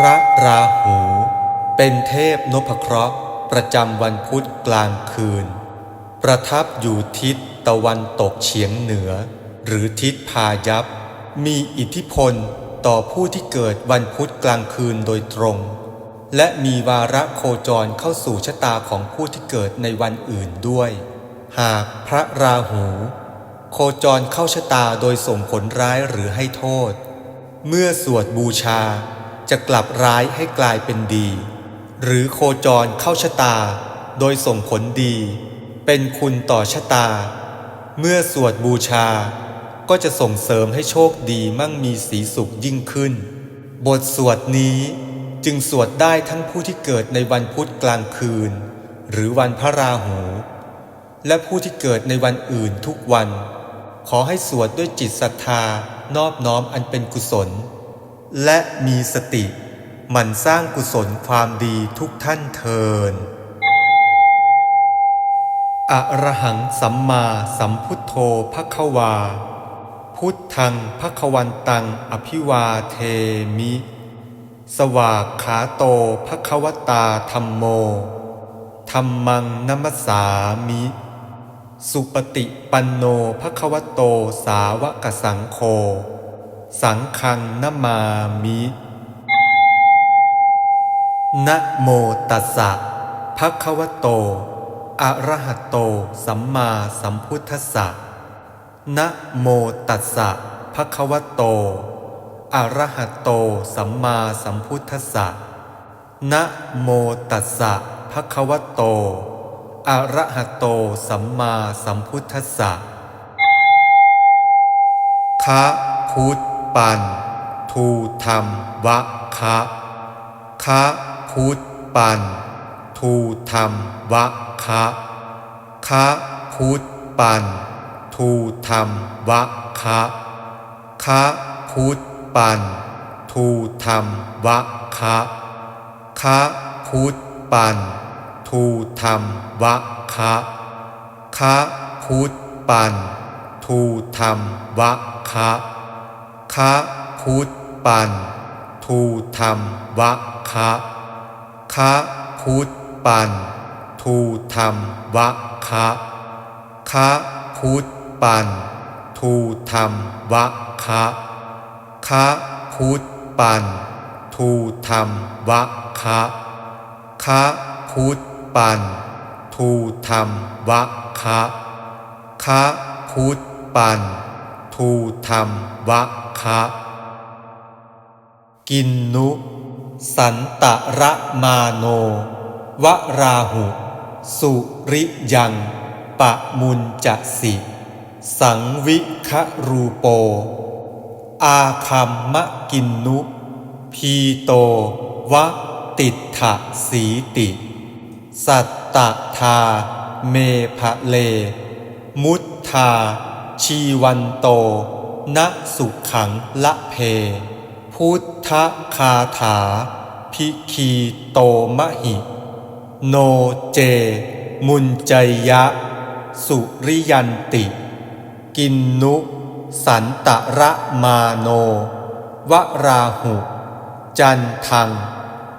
พระราหู เป็นเทพนพเคราะห์ประจำวันพุธกลางคืน ประทับอยู่ทิศตะวันตกเฉียงเหนือ หรือทิศพายัพมีอิทธิพลต่อผู้ที่เกิดวันพุธกลางคืนโดยตรง และมีวาระโคจรเข้าสู่ชะตาของผู้ที่เกิดในวันอื่นด้วย หากพระราหู โคจรเข้าชะตาโดยส่งผลร้ายหรือให้โทษ เมื่อสวดบูชา จะกลับร้ายให้กลายเป็นดี หรือโคจรเข้าชะตา โดยส่งผลดี เป็นคุณต่อชะตา เมื่อสวดบูชา ก็จะส่งเสริมให้โชคดีมั่งมีสีสุขยิ่งขึ้น บทสวดนี้จึงสวดได้ทั้งผู้ที่เกิดในวันพุธกลางคืน หรือวันพระราหู และผู้ที่เกิดในวันอื่นทุกวัน ขอให้สวดด้วยจิตศรัทธานอบน้อมอันเป็นกุศล และมีสติมันสร้างกุศลความดีทุกท่านเทินอะระหังสัมมาสัมพุทโธภควา พุทธังภควันตังอภิวาเทมิ สวากขาโตภควตาธรรมโมธรรมังนัมสามิ สุปฏิปันโนภควโตสาวกสังโฆ สังฆังนมามินะโมตัสสะภะคะวะโต อะระหะโต สัมมาสัมพุทธัสสะนะโมตัสสะภะคะวะโต อะระหะโต สัมมาสัมพุทธัสสะนะโมตัสสะภะคะวะโต อะระหะโต สัมมาสัมพุทธัสสะคะพุทธ ปันทูธรรมวะคะคะพุทธปันทูธรรมวะคะคะพุทธปันทูธรรมวะคะคะพุทธปันทูธรรมวะคะคะพุทธปันทูธรรมวะคะคะพุทธปันทูธรรมวะคะ คะพุทธปันทูธรรมวะคะคะพุทธปันทูธรรมวะคะคะพุทธปันทูธรรมวะคะคะพุทธปันทูธรรมวะคะคะพุทธปันทูธรรมวะคะคะพุทธปันทูธรรมวะ คะกินนุ สันตระมาโน วราหุ สุริยัง ปะมุญจะสิ สังวิครูโป อาคัมมะกินนุ พีโต วะติถะสีติ สัตตทา เมภะเล มุทธา ชีวันโต ณสุขังละเพ พุทธคาถา พิคีโตมหิ โนเจ มุญจยะ สุริยันติ กินนุ สันตระมาโน วราหุ จันทัง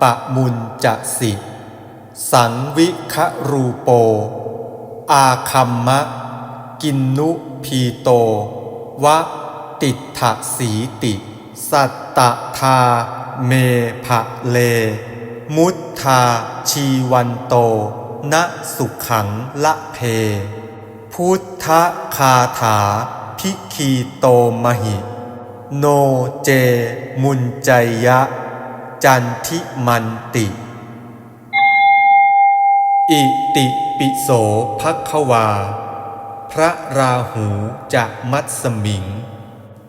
ปะมุญจะสิ สังวิครูโป อาคัมมะ กินนุพีโตวะ ติถะสีติ สัตตทา เมภะเล มุทาชีวันโต ณสุขังละเพ พุทธคาถา พิคีโตมหิ โนเจ มุญจยะ จันทิมันติ อิติปิโสภควา พระราหูจะมัตสมิง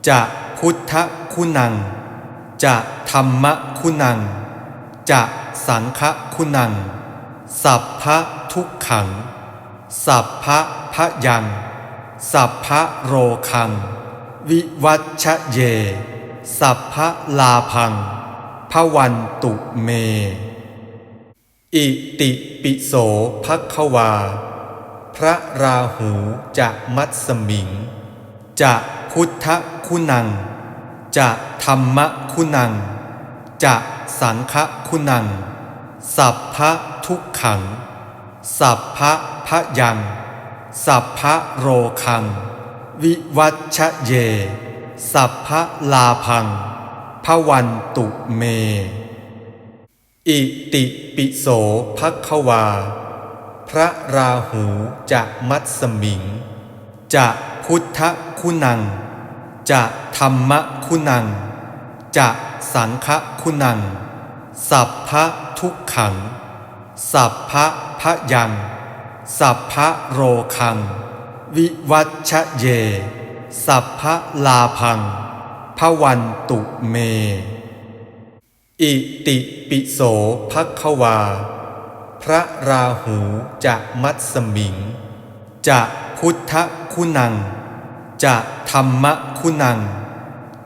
จะพุทธคุณัง จะธรรมคุณัง จะสังฆคุณัง สัพพะทุกขัง สัพพะพะยัง สัพพะโรคัง วิวัชชะเย สัพพะลาพังพระวันตุเม อิติปิโสภควา พระราหูจะมัตสมิง จะพุทธ คุณัง จะธรรมคุณัง จะสังฆคุณัง สัพพะทุกขัง สัพพะพะยัง สัพพะโรคัง วิวัชเย สัพพะลาพังพวันตุเม อิติปิโสภควา พระราหูจะมัตสมิง จะพุทธคุณัง จะธรรมคุณัง จะสังฆคุณัง สัพพะทุกขัง สัพพะพะยัง สัพพะโรคัง วิวัชเย สัพพะลาพังพวันตุเม อิติปิโสภควา พระราหูจะมัตสมิง จะพุทธคุณัง จะธรรมคุณัง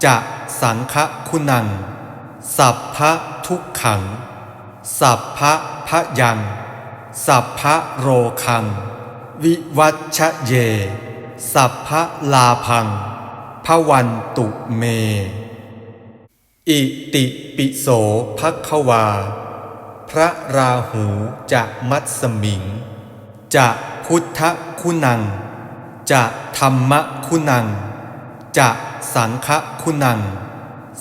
จะสังฆคุณัง สัพพะทุกขัง สัพพะพะยัง สัพพะโรคัง วิวัชเย สัพพะลาพังพวันตุเม อิติปิโสภควา พระราหูจะมัตสมิง จะพุทธคุณัง จะธรรมคุณัง จะสังฆคุณัง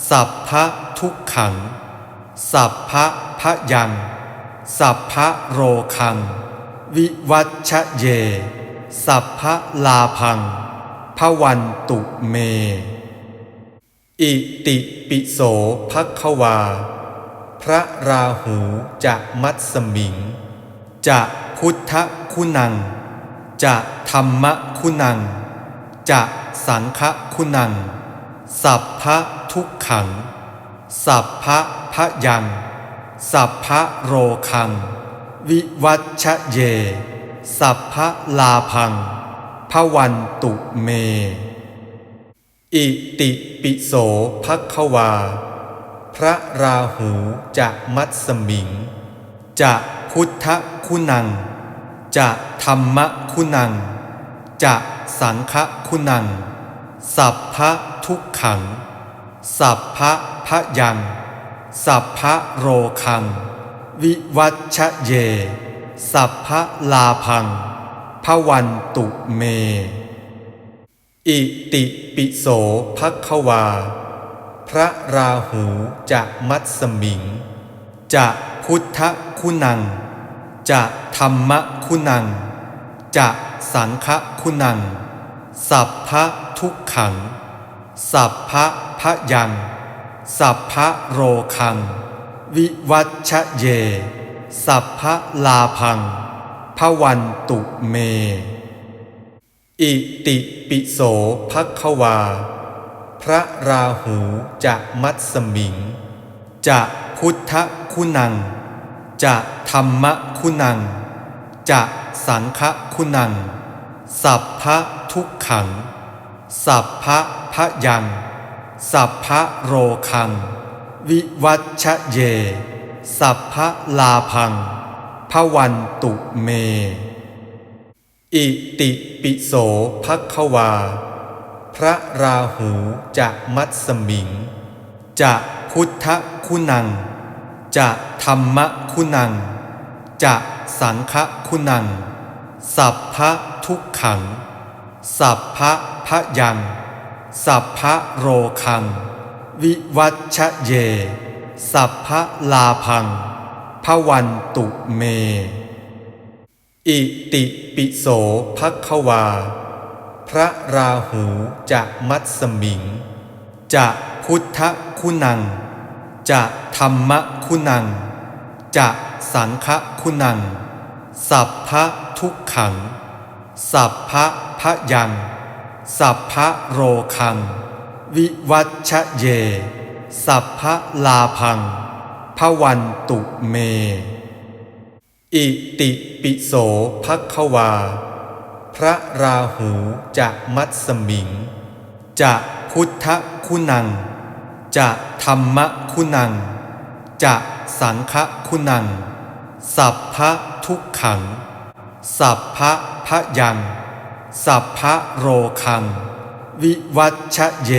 สัพพะทุกขัง สัพพะพะยัง สัพพะโรคัง วิวัชเย สัพพะลาพังพวันตุเม อิติปิโสภควา พระราหูจะมัตสมิง จะพุทธคุณัง จะธรรมคุณัง จะสังฆคุณัง สัพพะทุกขัง สัพพะพะยัง สัพพะโรคัง วิวัชเย สัพพะลาพังพวันตุเม อิติปิโสภควา พระราหูจะมัตสมิง จะพุทธคุณัง จะธรรมคุณัง จะสังฆคุณัง สัพพะทุกขัง สัพพะพะยัง สัพพะโรคัง วิวัชเย สัพพะลาพังพวันตุเม อิติปิโสภควา พระราหูจะมัตสมิง จะพุทธคุณัง จะธรรมคุณัง จะสังฆคุณัง สัพพะทุกขัง สัพพะพะยัง สัพพะโรคัง วิวัชเย สัพพะลาพังพวันตุเม อิติปิโสภควา พระราหูจะมัตสมิง จะพุทธคุณัง จะธรรมคุณัง จะสังฆคุณัง สัพพะทุกขัง สัพพะพะยัง สัพพะโรคัง วิวัชเย สัพพะลาพังพวันตุเม อิติปิโสภควา พระราหูจะมัตสมิง จะพุทธคุณัง จะธรรมคุณัง จะสังฆคุณัง สัพพะทุกขัง สัพพะพะยัง สัพพะโรคัง วิวัชเย สัพพะลาพังพวันตุเม อิติปิโสภควา พระราหูจะมัตสมิง จะพุทธคุณัง จะธรรมคุณัง จะสังฆคุณัง สัพพะทุกขัง สัพพะพะยัง สัพพะโรคัง วิวัชเย สัพพะลาพังพวันตุเม อิติปิโสภควา พระราหูจะมัตสมิง จะพุทธคุณัง จะธรรมคุณัง จะสังฆคุณัง สัพพะทุกขัง สัพพะพะยัง สัพพะโรคัง วิวัชเย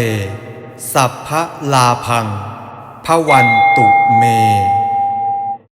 สัพพะลาพังพพวันตุเม